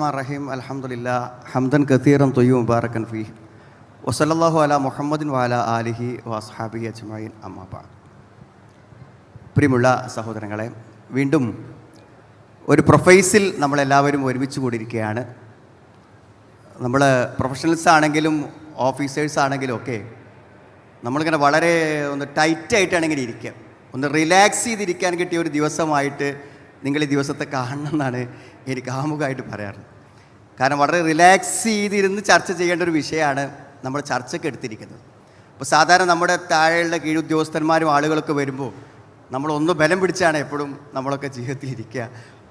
റഹ്മാൻ റഹീം അലഹമുല്ല ഹംദൻ കത്തീറൻ തൊയ്യു മുബാറക്കൻ ഫി. വസല്ലല്ലാഹു അല മുഹമ്മദിൻ വാല ആലിഹി വസ്ഹാബി അജ്മായിൻ അമ്മാബാ പ്രിയമുള്ള സഹോദരങ്ങളെ വീണ്ടും ഒരു പ്രൊഫൈസിൽ നമ്മളെല്ലാവരും ഒരുമിച്ച് കൂടിയിരിക്കുകയാണ്. നമ്മൾ പ്രൊഫഷണൽസ് ആണെങ്കിലും ഓഫീസേഴ്സ് ആണെങ്കിലും ഒക്കെ നമ്മളിങ്ങനെ വളരെ ഒന്ന് ടൈറ്റായിട്ടാണ് ഇങ്ങനെ ഇരിക്കുക. ഒന്ന് റിലാക്സ് ചെയ്തിരിക്കാൻ കിട്ടിയ ഒരു ദിവസമായിട്ട് നിങ്ങൾ ഈ ദിവസത്തെ കാണണം എന്നാണ് എനിക്ക് ആമുഖമായിട്ട് പറയാറുള്ളത് കാരണം വളരെ റിലാക്സ് ചെയ്തിരുന്ന് ചർച്ച ചെയ്യേണ്ട ഒരു വിഷയമാണ് നമ്മൾ ചർച്ചയ്ക്ക് എടുത്തിരിക്കുന്നത്. അപ്പോൾ സാധാരണ നമ്മുടെ താഴെയുള്ള കീഴുദ്യോഗസ്ഥന്മാരും ആളുകളൊക്കെ വരുമ്പോൾ നമ്മളൊന്ന് ബലം പിടിച്ചാണ് എപ്പോഴും നമ്മളൊക്കെ ജീവിതത്തിൽ ഇരിക്കുക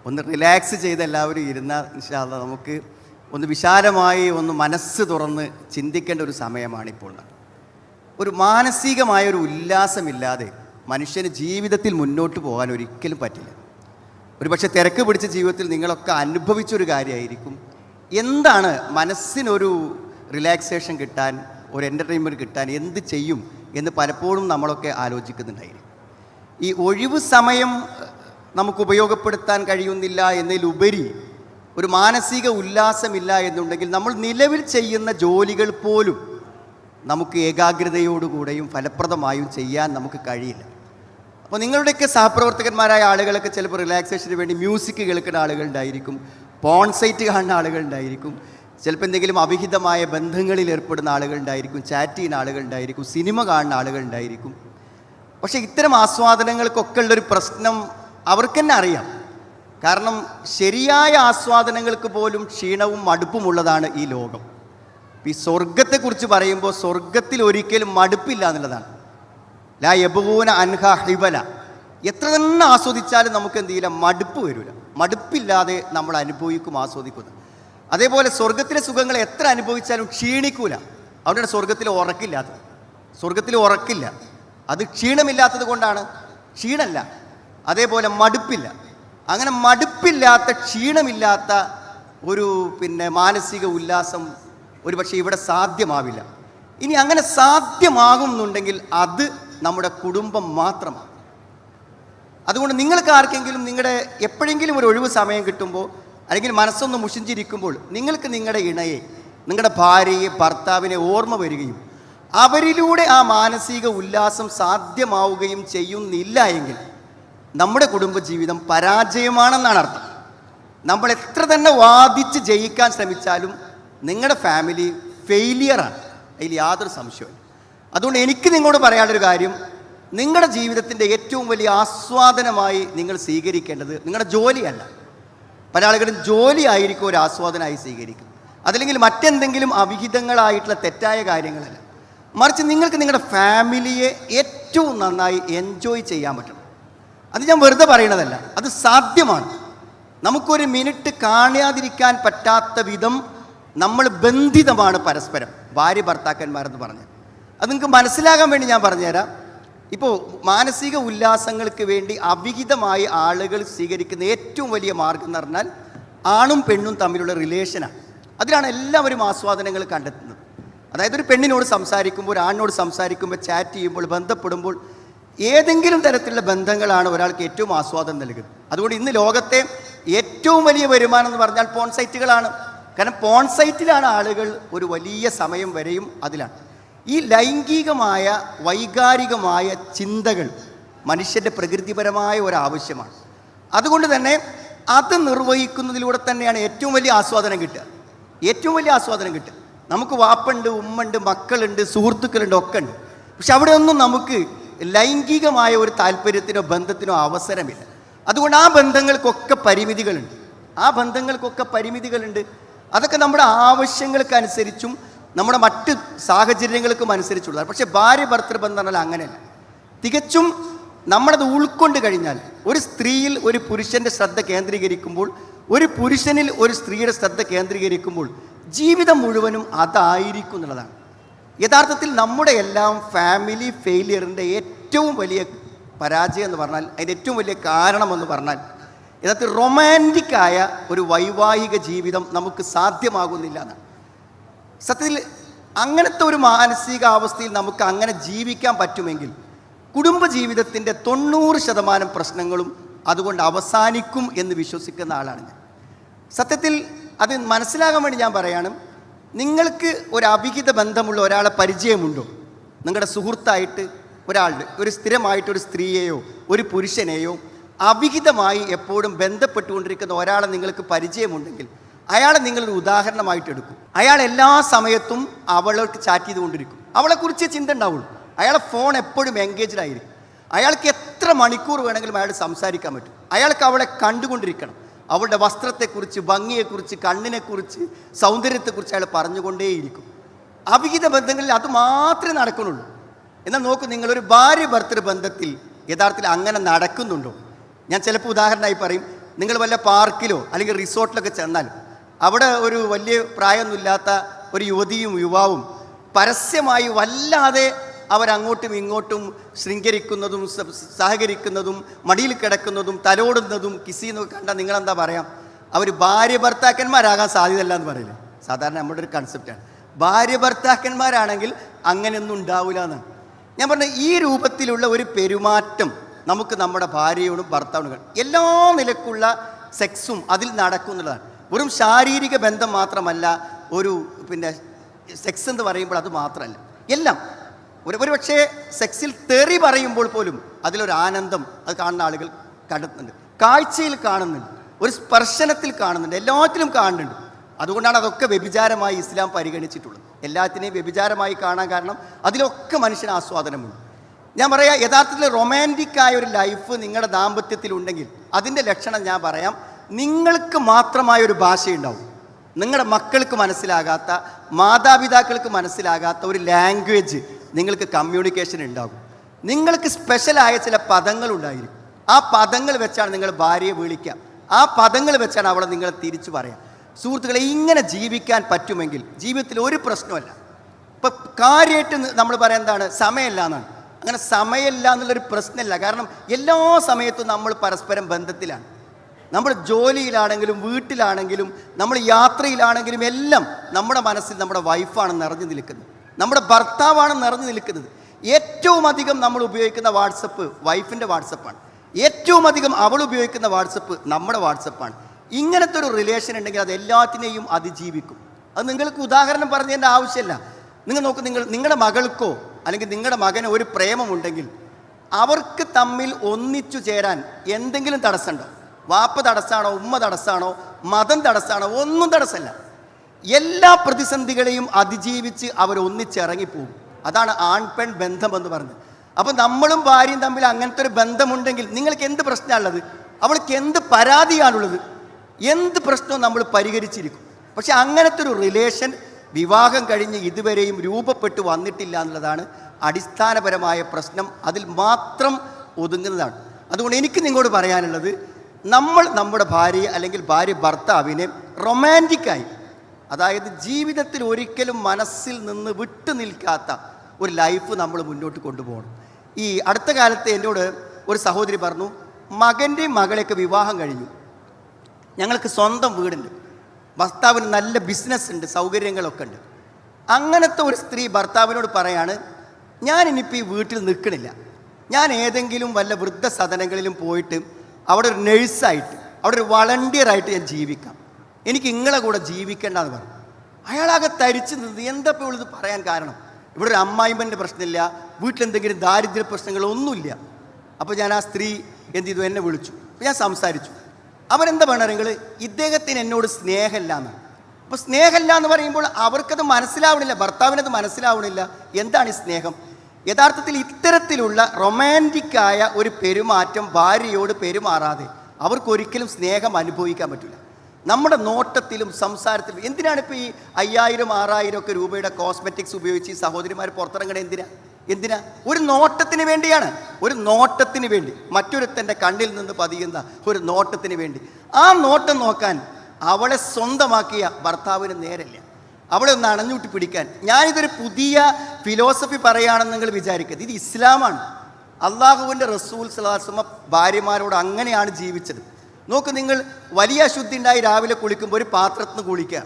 ഒന്ന് റിലാക്സ് ചെയ്ത് എല്ലാവരും ഇരുന്നാൽ ഇൻഷാല്ല നമുക്ക് ഒന്ന് വിശാലമായി ഒന്ന് മനസ്സ് തുറന്ന് ചിന്തിക്കേണ്ട ഒരു സമയമാണിപ്പോൾ ഒരു മാനസികമായ ഒരു ഉല്ലാസമില്ലാതെ മനുഷ്യന് ജീവിതത്തിൽ മുന്നോട്ട് പോകാൻ ഒരിക്കലും പറ്റില്ല. ഒരു പക്ഷേ തിരക്ക് പിടിച്ച ജീവിതത്തിൽ നിങ്ങളൊക്കെ അനുഭവിച്ചൊരു കാര്യമായിരിക്കും എന്താണ് മനസ്സിനൊരു റിലാക്സേഷൻ കിട്ടാൻ ഒരു എന്റർടൈൻമെന്റ് കിട്ടാൻ എന്ത് ചെയ്യും എന്ന് പലപ്പോഴും നമ്മളൊക്കെ ആലോചിക്കുന്നുണ്ടായിരിക്കും. ഈ ഒഴിവ് സമയം നമുക്ക് ഉപയോഗപ്പെടുത്താൻ കഴിയുന്നില്ല എന്നതിലുപരി ഒരു മാനസിക ഉല്ലാസമില്ല എന്നുണ്ടെങ്കിൽ നമ്മൾ നിലവിൽ ചെയ്യുന്ന ജോലികൾ പോലും നമുക്ക് ഏകാഗ്രതയോടുകൂടെയും ഫലപ്രദമായും ചെയ്യാൻ നമുക്ക് കഴിയില്ല. അപ്പോൾ നിങ്ങളുടെയൊക്കെ സഹപ്രവർത്തകന്മാരായ ആളുകളൊക്കെ ചിലപ്പോൾ റിലാക്സേഷന് വേണ്ടി മ്യൂസിക് കേൾക്കുന്ന ആളുകളുണ്ടായിരിക്കും പോൺസൈറ്റ് കാണുന്ന ആളുകളുണ്ടായിരിക്കും ചിലപ്പോൾ എന്തെങ്കിലും അവിഹിതമായ ബന്ധങ്ങളിൽ ഏർപ്പെടുന്ന ആളുകളുണ്ടായിരിക്കും ചാറ്റ് ചെയ്യുന്ന ആളുകളുണ്ടായിരിക്കും സിനിമ കാണുന്ന ആളുകളുണ്ടായിരിക്കും പക്ഷേ ഇത്തരം ആസ്വാദനങ്ങൾക്കൊക്കെ ഉള്ളൊരു പ്രശ്നം അവർക്ക് തന്നെ അറിയാം. കാരണം ശരിയായ ആസ്വാദനങ്ങൾക്ക് പോലും ക്ഷീണവും മടുപ്പുമുള്ളതാണ് ഈ ലോകം. ഈ സ്വർഗത്തെക്കുറിച്ച് പറയുമ്പോൾ സ്വർഗത്തിൽ ഒരിക്കലും മടുപ്പില്ല എന്നുള്ളതാണ്. ലാ യബൂന അൻഹ ഹിബല. എത്ര തന്നെ ആസ്വദിച്ചാലും നമുക്ക് എന്ത് ചെയ്യില്ല മടുപ്പ് വരില്ല മടുപ്പില്ലാതെ നമ്മൾ അനുഭവിക്കും ആസ്വദിക്കുന്നത്. അതേപോലെ സ്വർഗത്തിലെ സുഖങ്ങൾ എത്ര അനുഭവിച്ചാലും ക്ഷീണിക്കൂല. അവിടെയാണ് സ്വർഗത്തിൽ ഉറക്കില്ലാത്തത്. സ്വർഗത്തിൽ ഉറക്കില്ല. അത് ക്ഷീണമില്ലാത്തത് കൊണ്ടാണ്. ക്ഷീണമല്ല അതേപോലെ മടുപ്പില്ല. അങ്ങനെ മടുപ്പില്ലാത്ത ക്ഷീണമില്ലാത്ത ഒരു പിന്നെ മാനസിക ഉല്ലാസം ഒരു പക്ഷേ ഇവിടെ സാധ്യമാവില്ല. ഇനി അങ്ങനെ സാധ്യമാകുന്നുണ്ടെങ്കിൽ അത് നമ്മുടെ കുടുംബം മാത്രമാണ്. അതുകൊണ്ട് നിങ്ങൾക്ക് ആർക്കെങ്കിലും നിങ്ങളുടെ എപ്പോഴെങ്കിലും ഒരു ഒഴിവ് സമയം കിട്ടുമ്പോൾ അല്ലെങ്കിൽ മനസ്സൊന്ന് മുഷിഞ്ചിരിക്കുമ്പോൾ നിങ്ങൾക്ക് നിങ്ങളുടെ ഇണയെ നിങ്ങളുടെ ഭാര്യയെ ഭർത്താവിനെ ഓർമ്മ വരികയും അവരിലൂടെ ആ മാനസിക ഉല്ലാസം സാധ്യമാവുകയും ചെയ്യുന്നില്ല എങ്കിൽ നമ്മുടെ കുടുംബജീവിതം പരാജയമാണെന്നാണ് അർത്ഥം. നമ്മൾ എത്ര തന്നെ വാദിച്ച് ജയിക്കാൻ ശ്രമിച്ചാലും നിങ്ങളുടെ ഫാമിലി ഫെയിലിയറാണ്. അതിൽ യാതൊരു സംശയവും അതുകൊണ്ട് എനിക്ക് നിങ്ങളോട് പറയാനുള്ളൊരു കാര്യം. നിങ്ങളുടെ ജീവിതത്തിന്റെ ഏറ്റവും വലിയ ആസ്വാദനമായി നിങ്ങൾ സ്വീകരിക്കേണ്ടത് നിങ്ങളുടെ ജോലിയല്ല. പല ആളുകളും ജോലി ആയിരിക്കും ഒരു ആസ്വാദനമായി സ്വീകരിക്കും. അതല്ലെങ്കിൽ മറ്റെന്തെങ്കിലും അവിഹിതങ്ങളായിട്ടുള്ള തെറ്റായ കാര്യങ്ങളല്ല. മറിച്ച് നിങ്ങൾക്ക് നിങ്ങളുടെ ഫാമിലിയെ ഏറ്റവും നന്നായി എൻജോയ് ചെയ്യാൻ പറ്റണം അത് ഞാൻ വെറുതെ പറയണതല്ല. അത് സാധ്യമാണ്. നമുക്കൊരു മിനിറ്റ് കാണാതിരിക്കാൻ പറ്റാത്ത വിധം നമ്മൾ ബന്ധിതമാണ് പരസ്പരം. ഭാര്യ ഭർത്താക്കന്മാരെന്ന് പറഞ്ഞ്. അത് നിങ്ങൾക്ക് മനസ്സിലാകാൻ വേണ്ടി ഞാൻ പറഞ്ഞുതരാം. ഇപ്പോൾ മാനസിക ഉല്ലാസങ്ങൾക്ക് വേണ്ടി അവിഹിതമായി ആളുകൾ സ്വീകരിക്കുന്ന ഏറ്റവും വലിയ മാർഗം എന്ന് പറഞ്ഞാൽ ആണും പെണ്ണും തമ്മിലുള്ള റിലേഷനാണ് അതിലാണ് എല്ലാവരും ആസ്വാദനങ്ങൾ കണ്ടെത്തുന്നത്. അതായത് ഒരു പെണ്ണിനോട് സംസാരിക്കുമ്പോൾ ഒരു ആണിനോട് സംസാരിക്കുമ്പോൾ ചാറ്റ് ചെയ്യുമ്പോൾ ബന്ധപ്പെടുമ്പോൾ ഏതെങ്കിലും തരത്തിലുള്ള ബന്ധങ്ങളാണ് ഒരാൾക്ക് ഏറ്റവും ആസ്വാദം നൽകുന്നത്. അതുകൊണ്ട് ഇന്ന് ലോകത്തെ ഏറ്റവും വലിയ വരുമാനം എന്ന് പറഞ്ഞാൽ പോൺ സൈറ്റുകളാണ് കാരണം പോൺ സൈറ്റിലാണ് ആളുകൾ ഒരു വലിയ സമയം വരെയും അതിലാണ്. ഈ ലൈംഗികമായ വൈകാരികമായ ചിന്തകൾ മനുഷ്യന്റെ പ്രകൃതിപരമായ ഒരാവശ്യമാണ്. അതുകൊണ്ട് തന്നെ അത് നിർവഹിക്കുന്നതിലൂടെ തന്നെയാണ് ഏറ്റവും വലിയ ആസ്വാദനം കിട്ടുക. ഏറ്റവും വലിയ ആസ്വാദനം കിട്ടുക. നമുക്ക് വാപ്പുണ്ട് ഉമ്മുണ്ട് മക്കളുണ്ട് സുഹൃത്തുക്കളുണ്ട് ഒക്കെ ഉണ്ട് പക്ഷെ അവിടെ ഒന്നും നമുക്ക് ലൈംഗികമായ ഒരു താല്പര്യത്തിനോ ബന്ധത്തിനോ അവസരമില്ല. അതുകൊണ്ട് ആ ബന്ധങ്ങൾക്കൊക്കെ പരിമിതികളുണ്ട്. ആ ബന്ധങ്ങൾക്കൊക്കെ പരിമിതികളുണ്ട്. അതൊക്കെ നമ്മുടെ ആവശ്യങ്ങൾക്കനുസരിച്ചും നമ്മുടെ മറ്റ് സാഹചര്യങ്ങൾക്കും അനുസരിച്ചുള്ളതാണ്. പക്ഷേ ഭാര്യ ഭർത്തൃബന്ധം പറഞ്ഞാൽ അങ്ങനെയല്ല. തികച്ചും നമ്മളത് ഉൾക്കൊണ്ട് കഴിഞ്ഞാൽ ഒരു സ്ത്രീയിൽ ഒരു പുരുഷന്റെ ശ്രദ്ധ കേന്ദ്രീകരിക്കുമ്പോൾ ഒരു പുരുഷനിൽ ഒരു സ്ത്രീയുടെ ശ്രദ്ധ കേന്ദ്രീകരിക്കുമ്പോൾ ജീവിതം മുഴുവനും അതായിരിക്കും എന്നുള്ളതാണ്. യഥാർത്ഥത്തിൽ നമ്മുടെ എല്ലാം ഫാമിലി ഫെയിലിയറിന്റെ ഏറ്റവും വലിയ പരാജയം എന്ന് പറഞ്ഞാൽ അതിന്റെ ഏറ്റവും വലിയ കാരണമെന്ന് പറഞ്ഞാൽ യഥാർത്ഥത്തിൽ റൊമാന്റിക്കായ ഒരു വൈവാഹിക ജീവിതം നമുക്ക് സാധ്യമാകുന്നില്ല എന്നാണ്. സത്യത്തിൽ അങ്ങനത്തെ ഒരു മാനസികാവസ്ഥയിൽ നമുക്ക് അങ്ങനെ ജീവിക്കാൻ പറ്റുമെങ്കിൽ കുടുംബജീവിതത്തിന്റെ തൊണ്ണൂറ് ശതമാനം പ്രശ്നങ്ങളും അതുകൊണ്ട് അവസാനിക്കും എന്ന് വിശ്വസിക്കുന്ന ആളാണ് ഞാൻ. സത്യത്തിൽ അത് മനസ്സിലാകാൻ വേണ്ടി ഞാൻ പറയാണ് നിങ്ങൾക്ക് ഒരു അവിഹിത ബന്ധമുള്ള ഒരാളെ പരിചയമുണ്ടോ? നിങ്ങളുടെ സുഹൃത്തായിട്ട് ഒരാളുടെ ഒരു സ്ഥിരമായിട്ട് ഒരു സ്ത്രീയെയോ ഒരു പുരുഷനെയോ അവിഹിതമായി എപ്പോഴും ബന്ധപ്പെട്ടുകൊണ്ടിരിക്കുന്ന ഒരാളെ നിങ്ങൾക്ക് പരിചയമുണ്ടെങ്കിൽ അയാളെ നിങ്ങളൊരു ഉദാഹരണമായിട്ട് എടുക്കും. അയാൾ എല്ലാ സമയത്തും അവളോട്ട് ചാറ്റ് ചെയ്തുകൊണ്ടിരിക്കും. അവളെക്കുറിച്ച് ചിന്ത ഉണ്ടാവുള്ളൂ. അയാളെ ഫോൺ എപ്പോഴും എൻഗേജ്ഡ് ആയിരിക്കും. അയാൾക്ക് എത്ര മണിക്കൂർ വേണമെങ്കിലും അയാൾ സംസാരിക്കാൻ പറ്റും. അയാൾക്ക് അവളെ കണ്ടുകൊണ്ടിരിക്കണം. അവളുടെ വസ്ത്രത്തെക്കുറിച്ച് ഭംഗിയെക്കുറിച്ച് കണ്ണിനെക്കുറിച്ച് സൗന്ദര്യത്തെക്കുറിച്ച് അയാൾ പറഞ്ഞുകൊണ്ടേയിരിക്കും. അവിഹിത ബന്ധങ്ങളിൽ അത് മാത്രമേ നടക്കുന്നുള്ളൂ. എന്നാൽ നോക്കൂ നിങ്ങളൊരു ഭാര്യ ഭർത്തൃ ബന്ധത്തിൽ യഥാർത്ഥത്തിൽ അങ്ങനെ നടക്കുന്നുണ്ടോ? ഞാൻ ചിലപ്പോൾ ഉദാഹരണമായി പറയും നിങ്ങൾ വല്ല പാർക്കിലോ അല്ലെങ്കിൽ റിസോർട്ടിലൊക്കെ ചെന്നാൽ അവിടെ ഒരു വലിയ പ്രായമൊന്നുമില്ലാത്ത ഒരു യുവതിയും യുവാവും പരസ്യമായി വല്ലാതെ അവരങ്ങോട്ടും ഇങ്ങോട്ടും ശൃംഖരിക്കുന്നതും സഹകരിക്കുന്നതും മടിയിൽ കിടക്കുന്നതും തലോടുന്നതും കിസിന്നൊക്കെ കണ്ടാൽ നിങ്ങളെന്താ പറയാം? അവർ ഭാര്യ ഭർത്താക്കന്മാരാകാൻ സാധ്യതയല്ല എന്ന് പറയില്ല? സാധാരണ നമ്മുടെ ഒരു കൺസെപ്റ്റാണ് ഭാര്യ ഭർത്താക്കന്മാരാണെങ്കിൽ അങ്ങനെയൊന്നും ഉണ്ടാവില്ല എന്നാണ്. ഞാൻ പറഞ്ഞ ഈ രൂപത്തിലുള്ള ഒരു പെരുമാറ്റം നമുക്ക് നമ്മുടെ ഭാര്യയോടും ഭർത്താവിനും എല്ലാ നിലക്കുള്ള സെക്സും അതിൽ നടക്കുന്നുള്ളതാണ് വെറും ശാരീരിക ബന്ധം മാത്രമല്ല ഒരു പിന്നെ സെക്സ് എന്ന് പറയുമ്പോൾ അത് മാത്രമല്ല. എല്ലാം. ഒരു ഒരു പക്ഷേ സെക്സിൽ തെറി പറയുമ്പോൾ പോലും അതിലൊരു ആനന്ദം അത് കാണുന്ന ആളുകൾ കണ്ടെത്തുന്നുണ്ട് കാഴ്ചയിൽ കാണുന്നുണ്ട്. ഒരു സ്പർശനത്തിൽ കാണുന്നുണ്ട്. എല്ലാത്തിലും കാണുന്നുണ്ട്. അതുകൊണ്ടാണ് അതൊക്കെ വ്യഭിചാരമായി ഇസ്ലാം പരിഗണിച്ചിട്ടുള്ളത്. എല്ലാത്തിനെയും വ്യഭിചാരമായി കാണാൻ കാരണം അതിലൊക്കെ മനുഷ്യന് ആസ്വാദനമുണ്ട്. ഞാൻ പറയാം യഥാർത്ഥത്തിൽ റൊമാന്റിക്കായ ഒരു ലൈഫ് നിങ്ങളുടെ ദാമ്പത്യത്തിലുണ്ടെങ്കിൽ അതിന്റെ ലക്ഷണം ഞാൻ പറയാം. നിങ്ങൾക്ക് മാത്രമായ ഒരു ഭാഷയുണ്ടാവും. നിങ്ങളുടെ മക്കൾക്ക് മനസ്സിലാകാത്ത മാതാപിതാക്കൾക്ക് മനസ്സിലാകാത്ത ഒരു ലാംഗ്വേജ് നിങ്ങൾക്ക് കമ്മ്യൂണിക്കേഷൻ ഉണ്ടാകും. നിങ്ങൾക്ക് സ്പെഷ്യലായ ചില പദങ്ങൾ ഉണ്ടായിരിക്കും. ആ പദങ്ങൾ വെച്ചാണ് നിങ്ങൾ ഭാര്യയെ വിളിക്കുക. ആ പദങ്ങൾ വെച്ചാണ് അവളെ നിങ്ങൾ തിരിച്ചു പറയാം. സുഹൃത്തുക്കളെ ഇങ്ങനെ ജീവിക്കാൻ പറ്റുമെങ്കിൽ ജീവിതത്തിൽ ഒരു പ്രശ്നമല്ല ഇപ്പം കാര്യമായിട്ട് നമ്മൾ പറയാൻ എന്താണ്? സമയമില്ല എന്നാണ്. അങ്ങനെ സമയമില്ല എന്നുള്ളൊരു പ്രശ്നമില്ല. കാരണം എല്ലാ സമയത്തും നമ്മൾ പരസ്പരം ബന്ധത്തിലാണ്. നമ്മൾ ജോലിയിലാണെങ്കിലും വീട്ടിലാണെങ്കിലും നമ്മൾ യാത്രയിലാണെങ്കിലും എല്ലാം നമ്മുടെ മനസ്സിൽ നമ്മുടെ വൈഫാണ് നിറഞ്ഞു നിൽക്കുന്നത്. നമ്മുടെ ഭർത്താവാണ് നിറഞ്ഞു നിൽക്കുന്നത്. ഏറ്റവും അധികം നമ്മൾ ഉപയോഗിക്കുന്ന വാട്സപ്പ് വൈഫിന്റെ വാട്സപ്പാണ്. ഏറ്റവും അധികം അവൾ ഉപയോഗിക്കുന്ന വാട്സപ്പ് നമ്മുടെ വാട്സപ്പാണ്. ഇങ്ങനത്തെ ഒരു റിലേഷൻ ഉണ്ടെങ്കിൽ അത് എല്ലാത്തിനെയും അതിജീവിക്കും. അത് നിങ്ങൾക്ക് ഉദാഹരണം പറഞ്ഞതിന്റെ ആവശ്യമില്ല. നിങ്ങൾ നോക്ക് നിങ്ങൾ നിങ്ങളുടെ മകൾക്കോ അല്ലെങ്കിൽ നിങ്ങളുടെ മകനോ ഒരു പ്രേമമുണ്ടെങ്കിൽ അവർക്ക് തമ്മിൽ ഒന്നിച്ചു ചേരാൻ എന്തെങ്കിലും തടസ്സമുണ്ടോ? വാപ്പ തടസ്സാണോ ഉമ്മ തടസ്സാണോ മതം തടസ്സാണോ ഒന്നും തടസ്സമല്ല എല്ലാ പ്രതിസന്ധികളെയും അതിജീവിച്ച് അവർ ഒന്നിച്ചിറങ്ങിപ്പോകും. അതാണ് ആൺ പെൺ ബന്ധം എന്ന് പറഞ്ഞത് അപ്പം നമ്മളും ഭാര്യയും തമ്മിൽ അങ്ങനത്തെ ഒരു ബന്ധമുണ്ടെങ്കിൽ നിങ്ങൾക്ക് എന്ത് പ്രശ്നമാണുള്ളത്? അവൾക്ക് എന്ത് പരാതിയാണുള്ളത്? എന്ത് പ്രശ്നവും നമ്മൾ പരിഹരിച്ചിരിക്കും. പക്ഷെ അങ്ങനത്തെ ഒരു റിലേഷൻ വിവാഹം കഴിഞ്ഞ് ഇതുവരെയും രൂപപ്പെട്ടു വന്നിട്ടില്ല എന്നുള്ളതാണ് അടിസ്ഥാനപരമായ പ്രശ്നം. അതിൽ മാത്രം ഒതുങ്ങുന്നതാണ്. അതുകൊണ്ട് എനിക്ക് നിങ്ങളോട് പറയാനുള്ളത് നമ്മൾ നമ്മുടെ ഭാര്യയെ അല്ലെങ്കിൽ ഭാര്യ ഭർത്താവിനെ റൊമാന്റിക്കായി അതായത് ജീവിതത്തിൽ ഒരിക്കലും മനസ്സിൽ നിന്ന് വിട്ടു നിൽക്കാത്ത ഒരു ലൈഫ് നമ്മൾ മുന്നോട്ട് കൊണ്ടുപോകണം. ഈ അടുത്ത കാലത്ത് എന്നോട് ഒരു സഹോദരി പറഞ്ഞു മകന്റെയും മകളെയൊക്കെ വിവാഹം കഴിഞ്ഞു. ഞങ്ങൾക്ക് സ്വന്തം വീടുണ്ട്. ഭർത്താവിന് നല്ല ബിസിനസ് ഉണ്ട് സൗകര്യങ്ങളൊക്കെ ഉണ്ട്. അങ്ങനത്തെ ഒരു സ്ത്രീ ഭർത്താവിനോട് പറയാണ് ഞാൻ ഇനിയിപ്പോൾ ഈ വീട്ടിൽ നിൽക്കണില്ല. ഞാൻ ഏതെങ്കിലും വല്ല വൃദ്ധസദനങ്ങളിലും പോയിട്ട് അവിടെ ഒരു നഴ്സായിട്ട് അവിടെ ഒരു വളണ്ടിയറായിട്ട് ഞാൻ ജീവിക്കാം. എനിക്ക് ഇങ്ങളെ കൂടെ ജീവിക്കേണ്ടെന്ന് പറഞ്ഞു അയാളാകെ തരിച്ചു നിന്ന് എന്താ ഇപ്പോൾ ഇത് പറയാൻ കാരണം? ഇവിടെ ഒരു അമ്മായിമ്മന്റെ പ്രശ്നമില്ല വീട്ടിലെന്തെങ്കിലും ദാരിദ്ര്യ പ്രശ്നങ്ങളൊന്നുമില്ല അപ്പോൾ ഞാൻ ആ സ്ത്രീ എന്ത് ചെയ്തു? എന്നെ വിളിച്ചു. ഞാൻ സംസാരിച്ചു. അവരെന്താ പറയണെങ്കിൽ ഇദ്ദേഹത്തിന് എന്നോട് സ്നേഹമില്ല എന്നാണ്. അപ്പോൾ സ്നേഹമില്ല എന്ന് പറയുമ്പോൾ അവർക്കത് മനസ്സിലാവണില്ല ഭർത്താവിനത് മനസ്സിലാവണില്ല. എന്താണ് ഈ സ്നേഹം? യഥാർത്ഥത്തിൽ ഇത്തരത്തിലുള്ള റൊമാന്റിക്കായ ഒരു പെരുമാറ്റം ഭാര്യയോട് പെരുമാറാതെ അവർക്കൊരിക്കലും സ്നേഹം അനുഭവിക്കാൻ പറ്റില്ല. നമ്മുടെ നോട്ടത്തിലും സംസാരത്തിലും എന്തിനാണ് ഇപ്പോൾ ഈ അയ്യായിരം ആറായിരം ഒക്കെ രൂപയുടെ കോസ്മെറ്റിക്സ് ഉപയോഗിച്ച് ഈ സഹോദരിമാർ പുറത്തിറങ്ങണേ എന്തിനാ? എന്തിനാ? ഒരു നോട്ടത്തിന് വേണ്ടിയാണ്. ഒരു നോട്ടത്തിന് വേണ്ടി. മറ്റൊരുത്തന്റെ കണ്ണിൽ നിന്ന് പതിയുന്ന ഒരു നോട്ടത്തിന് വേണ്ടി. ആ നോട്ടം നോക്കാൻ അവളെ സ്വന്തമാക്കിയ ഭർത്താവിന് നേരല്ല. അവളെ ഒന്ന് അണഞ്ഞൂട്ടി പിടിക്കാൻ. ഞാനിതൊരു പുതിയ ഫിലോസഫി പറയുകയാണെന്ന് നിങ്ങൾ വിചാരിക്കരുത്. ഇത് ഇസ്ലാമാണ്. അള്ളാഹുവിന്റെ റസൂൽ സലാസമ ഭാര്യമാരോട് അങ്ങനെയാണ് ജീവിച്ചത്. നോക്ക് നിങ്ങൾ വലിയ അശുദ്ധി ഉണ്ടായി രാവിലെ കുളിക്കുമ്പോൾ ഒരു പാത്രത്തിൽ നിന്ന് കുളിക്കുക.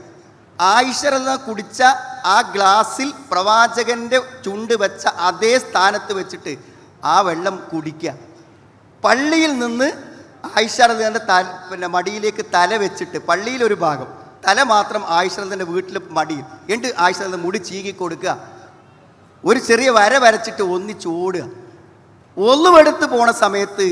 ആയിഷറെന്ന കുടിച്ച ആ ഗ്ലാസ്സിൽ പ്രവാചകന്റെ ചുണ്ട് വെച്ച അതേ സ്ഥാനത്ത് വെച്ചിട്ട് ആ വെള്ളം കുടിക്കുക. പള്ളിയിൽ നിന്ന് ആയിഷറന്റെ തല പിന്നെ മടിയിലേക്ക് തല വെച്ചിട്ട് പള്ളിയിലൊരു ഭാഗം. തല മാത്രം ആയിഷറന്റെ വീട്ടിൽ മടിയും എന്നിട്ട് ആയിഷറന്റെ മുടി ചീകി കൊടുക്കുക? ഒരു ചെറിയ വര വരച്ചിട്ട് ഒന്നിച്ചോടുക ഒന്നുമെടുത്ത് പോണ സമയത്ത്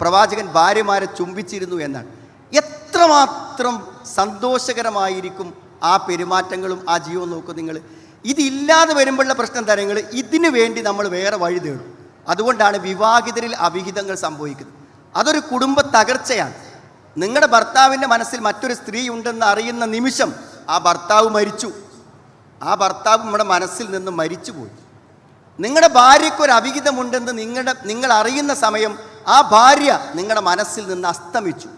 പ്രവാചകൻ ഭാര്യമാരെ ചുംബിച്ചിരുന്നു എന്നാണ്. എത്രമാത്രം സന്തോഷകരമായിരിക്കും ആ പെരുമാറ്റങ്ങളും ആ ജീവൻ നോക്കും നിങ്ങൾ. ഇതില്ലാതെ വരുമ്പോഴുള്ള പ്രശ്നം തരങ്ങൾ ഇതിനു വേണ്ടി നമ്മൾ വേറെ വഴി തേടും. അതുകൊണ്ടാണ് വിവാഹിതരിൽ അവിഹിതങ്ങൾ സംഭവിക്കുന്നത്. അതൊരു കുടുംബ തകർച്ചയാണ്. നിങ്ങളുടെ ഭർത്താവിന്റെ മനസ്സിൽ മറ്റൊരു സ്ത്രീ ഉണ്ടെന്ന് അറിയുന്ന നിമിഷം ആ ഭർത്താവ് മരിച്ചു. ആ ഭർത്താവ് നമ്മുടെ മനസ്സിൽ നിന്ന് മരിച്ചുപോയി. നിങ്ങളുടെ ഭാര്യയ്ക്ക് ഒരു അവിഹിതമുണ്ടെന്ന് നിങ്ങളുടെ നിങ്ങൾ അറിയുന്ന സമയം ആ ഭാര്യ നിങ്ങളുടെ മനസ്സിൽ നിന്ന് അസ്തമിച്ചു.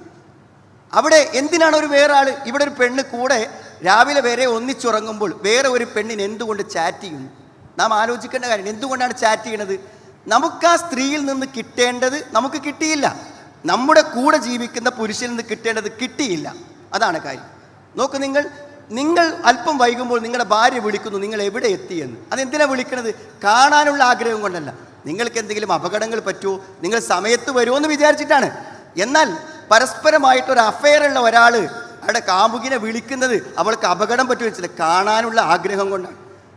അവിടെ എന്തിനാണ് ഒരു വേറെ ആൾ ഇവിടെ ഒരു പെണ്ണ് കൂടെ രാവിലെ വരെ ഒന്നിച്ചുറങ്ങുമ്പോൾ വേറെ ഒരു പെണ്ണിന് എന്തുകൊണ്ട് ചാറ്റ് ചെയ്യുന്നു? നാം ആലോചിക്കേണ്ട കാര്യം എന്തുകൊണ്ടാണ് ചാറ്റ് ചെയ്യണത്? നമുക്ക് ആ സ്ത്രീയിൽ നിന്ന് കിട്ടേണ്ടത് നമുക്ക് കിട്ടിയില്ല. നമ്മുടെ കൂടെ ജീവിക്കുന്ന പുരുഷനിൽ നിന്ന് കിട്ടേണ്ടത് കിട്ടിയില്ല. അതാണ് കാര്യം. നോക്ക് നിങ്ങൾ നിങ്ങൾ അല്പം വൈകുമ്പോൾ നിങ്ങളുടെ ഭാര്യ വിളിക്കുന്നു നിങ്ങൾ എവിടെ എത്തി എന്ന്. അതെന്തിനാണ് വിളിക്കുന്നത് കാണാനുള്ള ആഗ്രഹം കൊണ്ടല്ല. നിങ്ങൾക്ക് എന്തെങ്കിലും അപകടങ്ങൾ പറ്റുമോ? നിങ്ങൾ സമയത്ത് വരുമോ എന്ന് വിചാരിച്ചിട്ടാണ്. എന്നാൽ പരസ്പരമായിട്ടൊരു അഫെയർ ഉള്ള ഒരാൾ അവിടെ കാമുകിനെ വിളിക്കുന്നത് അവൾക്ക് അപകടം പറ്റുമെന്ന് കാണാനുള്ള ആഗ്രഹം കൊണ്ടാണ്.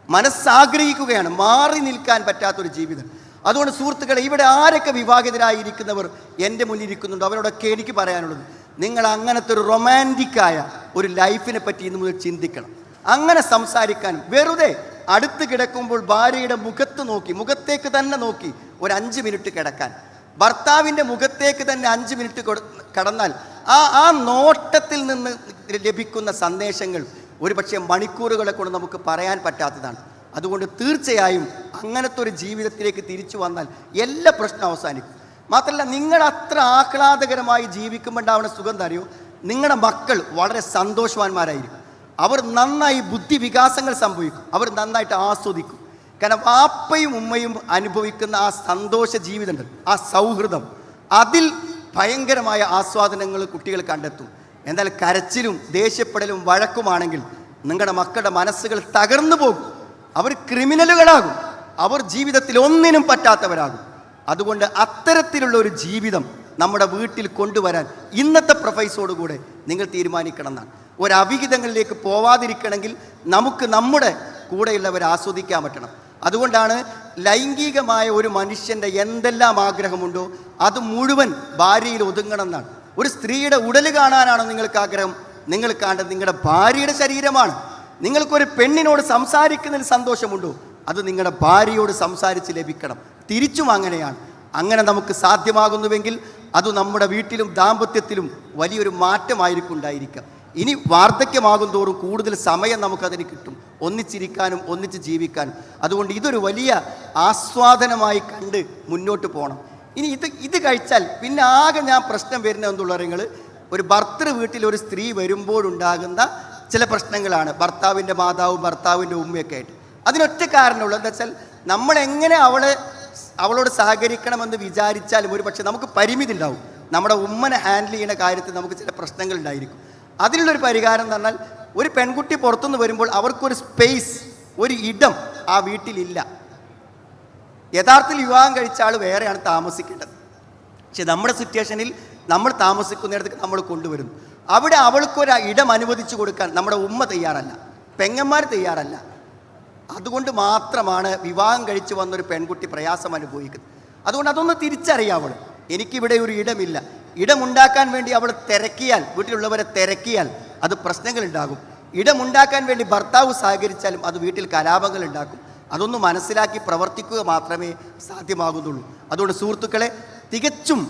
മനസ്സാഗ്രഹിക്കുകയാണ്. മാറി നിൽക്കാൻ പറ്റാത്തൊരു ജീവിതം. അതുകൊണ്ട് സുഹൃത്തുക്കളെ ഇവിടെ ആരൊക്കെ വിവാഹിതരായിരിക്കുന്നവർ എന്റെ മുന്നിൽ ഇരിക്കുന്നുണ്ടോ അവരോടൊക്കെ എനിക്ക് പറയാനുള്ളത് നിങ്ങൾ അങ്ങനത്തെ ഒരു റൊമാന്റിക്കായ ഒരു ലൈഫിനെ പറ്റി ഇന്ന് മുതൽ ചിന്തിക്കണം. അങ്ങനെ സംസാരിക്കാനും വെറുതെ അടുത്ത് കിടക്കുമ്പോൾ ഭാര്യയുടെ മുഖത്ത് നോക്കി മുഖത്തേക്ക് തന്നെ നോക്കി ഒരു അഞ്ച് മിനിറ്റ് കിടക്കാൻ. ഭർത്താവിന്റെ മുഖത്തേക്ക് തന്നെ അഞ്ച് മിനിറ്റ് കൊടു- കടന്നാൽ ആ ആ നോട്ടത്തിൽ നിന്ന് ലഭിക്കുന്ന സന്ദേശങ്ങൾ ഒരുപക്ഷെ മണിക്കൂറുകളെ കൊണ്ട് നമുക്ക് പറയാൻ പറ്റാത്തതാണ്. അതുകൊണ്ട് തീർച്ചയായും അങ്ങനത്തെ ഒരു ജീവിതത്തിലേക്ക് തിരിച്ചു വന്നാൽ എല്ലാ പ്രശ്നം അവസാനിക്കും. മാത്രമല്ല നിങ്ങൾ അത്ര ആഹ്ലാദകരമായി ജീവിക്കുമ്പോൾ ഉണ്ടാവുന്ന സുഖം അറിയോ നിങ്ങളുടെ മക്കൾ വളരെ സന്തോഷവാന്മാരായിരിക്കും. അവർ നന്നായി ബുദ്ധി വികാസങ്ങൾ സംഭവിക്കും. അവർ നന്നായിട്ട് ആസ്വദിക്കും. കാരണം വാപ്പയും ഉമ്മയും അനുഭവിക്കുന്ന ആ സന്തോഷ ജീവിതമുണ്ട് ആ സൗഹൃദം അതിൽ ഭയങ്കരമായ ആസ്വാദനങ്ങൾ കുട്ടികൾ കണ്ടെത്തും. എന്നാൽ കരച്ചിലും ദേഷ്യപ്പെടലും വഴക്കുമാണെങ്കിൽ നിങ്ങളുടെ മക്കളുടെ മനസ്സുകൾ തകർന്നു പോകും. അവർ ക്രിമിനലുകളാകും. അവർ ജീവിതത്തിൽ ഒന്നിനും പറ്റാത്തവരാകും. അതുകൊണ്ട് അത്തരത്തിലുള്ള ഒരു ജീവിതം നമ്മുടെ വീട്ടിൽ കൊണ്ടുവരാൻ ഇന്നത്തെ പ്രൊഫൈസോടുകൂടെ നിങ്ങൾ തീരുമാനിക്കണം എന്നാണ്. ഒരു അവിഹിതങ്ങളിലേക്ക് പോവാതിരിക്കണമെങ്കിൽ നമുക്ക് നമ്മുടെ കൂടെയുള്ളവരെ ആസ്വദിക്കാൻ പറ്റണം. അതുകൊണ്ടാണ് ലൈംഗികമായ ഒരു മനുഷ്യന്റെ എന്തെല്ലാം ആഗ്രഹമുണ്ടോ അത് മുഴുവൻ ഭാര്യയിൽ ഒതുങ്ങണം എന്നാണ്. ഒരു സ്ത്രീയുടെ ഉടൽ കാണാനാണോ നിങ്ങൾക്ക് ആഗ്രഹം? നിങ്ങൾ കാണേണ്ടത് നിങ്ങളുടെ ഭാര്യയുടെ ശരീരമാണ്. നിങ്ങൾക്കൊരു പെണ്ണിനോട് സംസാരിക്കുന്നതിൽ സന്തോഷമുണ്ടോ? അത് നിങ്ങളുടെ ഭാര്യയോട് സംസാരിച്ച് ലഭിക്കണം. തിരിച്ചും അങ്ങനെയാണ് അങ്ങനെ നമുക്ക് സാധ്യമാകുന്നുവെങ്കിൽ അത് നമ്മുടെ വീട്ടിലും ദാമ്പത്യത്തിലും വലിയൊരു മാറ്റമായിരിക്കും ഉണ്ടായിരിക്കുക ഇനി വാർദ്ധക്യമാകും തോറും കൂടുതൽ സമയം നമുക്കതിന് കിട്ടും. ഒന്നിച്ചിരിക്കാനും ഒന്നിച്ച് ജീവിക്കാനും. അതുകൊണ്ട് ഇതൊരു വലിയ ആസ്വാദനമായി കണ്ട് മുന്നോട്ട് പോകണം ഇനി ഇത് ഇത് കഴിച്ചാൽ പിന്നെ ആകെ ഞാൻ പ്രശ്നം വരുന്ന എന്നുള്ള നിങ്ങൾ ഒരു ഭർത്തൃ വീട്ടിൽ ഒരു സ്ത്രീ വരുമ്പോഴുണ്ടാകുന്ന ചില പ്രശ്നങ്ങളാണ്. ഭർത്താവിന്റെ മാതാവും ഭർത്താവിന്റെ ഉമ്മയൊക്കെ ആയിട്ട്. അതിനൊറ്റ കാരണമുള്ളൂ എന്താ വെച്ചാൽ നമ്മൾ എങ്ങനെ അവളെ അവളോട് സഹകരിക്കണമെന്ന് വിചാരിച്ചാലും ഒരു പക്ഷേ നമുക്ക് പരിമിതി ഉണ്ടാവും നമ്മുടെ ഉമ്മനെ ഹാൻഡിൽ ചെയ്യുന്ന കാര്യത്തിൽ നമുക്ക് ചില പ്രശ്നങ്ങൾ ഉണ്ടായിരിക്കും അതിനുള്ളൊരു പരിഹാരം എന്ന് പറഞ്ഞാൽ ഒരു പെൺകുട്ടി പുറത്തുനിന്ന് വരുമ്പോൾ അവർക്കൊരു സ്പേസ് ഒരു ഇടം ആ വീട്ടിലില്ല. യഥാർത്ഥത്തിൽ വിവാഹം കഴിച്ച ആൾ വേറെയാണ് താമസിക്കേണ്ടത്. പക്ഷെ നമ്മുടെ സിറ്റുവേഷനിൽ നമ്മൾ താമസിക്കുന്നിടത്തേക്ക് നമ്മൾ കൊണ്ടുവരുന്നു. അവിടെ അവൾക്കൊരു ഇടം അനുവദിച്ചു കൊടുക്കാൻ നമ്മുടെ ഉമ്മ തയ്യാറല്ല. പെങ്ങന്മാർ തയ്യാറല്ല. അതുകൊണ്ട് മാത്രമാണ് വിവാഹം കഴിച്ചു വന്നൊരു പെൺകുട്ടി പ്രയാസം അനുഭവിക്കുന്നത്. അതുകൊണ്ട് അതൊന്ന് തിരിച്ചറിയാവൾ എനിക്കിവിടെ ഒരു ഇടമില്ല. ഇടമുണ്ടാക്കാൻ വേണ്ടി അവൾ തിരക്കിയാൽ വീട്ടിലുള്ളവരെ തിരക്കിയാൽ അത് പ്രശ്നങ്ങൾ ഉണ്ടാകും ഇടമുണ്ടാക്കാൻ വേണ്ടി ഭർത്താവ് സഹകരിച്ചാലും അത് വീട്ടിൽ കലാപങ്ങൾ ഉണ്ടാക്കും അതൊന്ന് മനസ്സിലാക്കി പ്രവർത്തിക്കുക മാത്രമേ സാധ്യമാകുന്നുള്ളൂ. അതുകൊണ്ട് സുഹൃത്തുക്കളെ തികച്ചും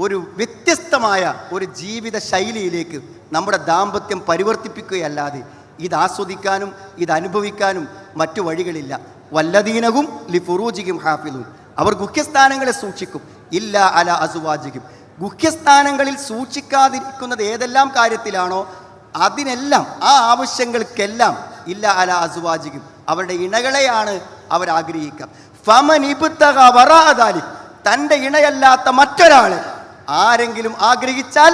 ഒരു വ്യത്യസ്തമായ ഒരു ജീവിത ശൈലിയിലേക്ക് നമ്മുടെ ദാമ്പത്യം പരിവർത്തിപ്പിക്കുകയല്ലാതെ ഇത് ആസ്വദിക്കാനും ഇത് അനുഭവിക്കാനും മറ്റു വഴികളില്ല. വല്ലദീനവും ലിഫുറൂജിക്കും ഹാഫിലും അവർ ഗുഹ്യസ്ഥാനങ്ങളെ സൂക്ഷിക്കും. ഇല്ല അല അസുവാജിക്കും ഗുഹ്യസ്ഥാനങ്ങളിൽ സൂക്ഷിക്കാതിരിക്കുന്നത് ഏതെല്ലാം കാര്യത്തിലാണോ? അതിനെല്ലാം ആ ആവശ്യങ്ങൾക്കെല്ലാം ഇല്ല അല അസുവാജിക്കും അവരുടെ ഇണകളെയാണ് അവർ ആഗ്രഹിക്കുക. ഫമൻ വറാദാലി തന്റെ ഇണയല്ലാത്ത മറ്റൊരാളെ ആരെങ്കിലും ആഗ്രഹിച്ചാൽ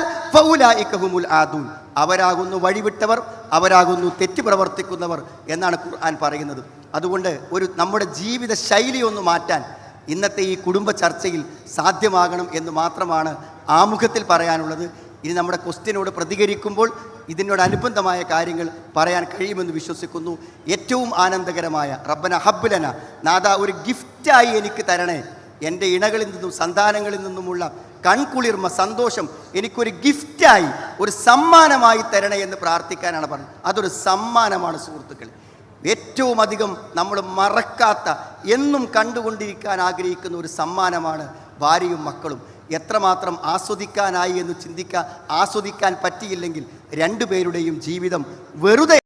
ആദൂൻ. അവരാകുന്നു വഴിവിട്ടവർ അവരാകുന്നു തെറ്റ് പ്രവർത്തിക്കുന്നവർ എന്നാണ് ഖുർആൻ പറയുന്നത്. അതുകൊണ്ട് ഒരു നമ്മുടെ ജീവിത ശൈലി ഒന്ന് മാറ്റാൻ ഇന്നത്തെ ഈ കുടുംബ ചർച്ചയിൽ സാധ്യമാകണം എന്ന് മാത്രമാണ് ആമുഖത്തിൽ പറയാനുള്ളത്. ഇനി നമ്മുടെ ക്വസ്റ്റ്യനോട് പ്രതികരിക്കുമ്പോൾ ഇതിനോട് ഇതിനോടനുബന്ധമായ കാര്യങ്ങൾ പറയാൻ കഴിയുമെന്ന് വിശ്വസിക്കുന്നു. ഏറ്റവും ആനന്ദകരമായ റബ്ബന ഹബ്ബലന. നാദ ഒരു ഗിഫ്റ്റായി എനിക്ക് തരണേ. എന്റെ ഇണകളിൽ നിന്നും സന്താനങ്ങളിൽ നിന്നുമുള്ള കൺകുളിർമ സന്തോഷം എനിക്കൊരു ഗിഫ്റ്റായി ഒരു സമ്മാനമായി തരണേ എന്ന് പ്രാർത്ഥിക്കാനാണ് പറഞ്ഞത്. അതൊരു സമ്മാനമാണ് സുഹൃത്തുക്കൾ. ഏറ്റവും അധികം നമ്മൾ മറക്കാത്ത എന്നും കണ്ടുകൊണ്ടിരിക്കാൻ ആഗ്രഹിക്കുന്ന ഒരു സമ്മാനമാണ് ഭാര്യയും മക്കളും. എത്രമാത്രം ആസ്വദിക്കാനായി എന്ന് ചിന്തിക്കാൻ ആസ്വദിക്കാൻ പറ്റിയില്ലെങ്കിൽ രണ്ടുപേരുടെയും ജീവിതം വെറുതെ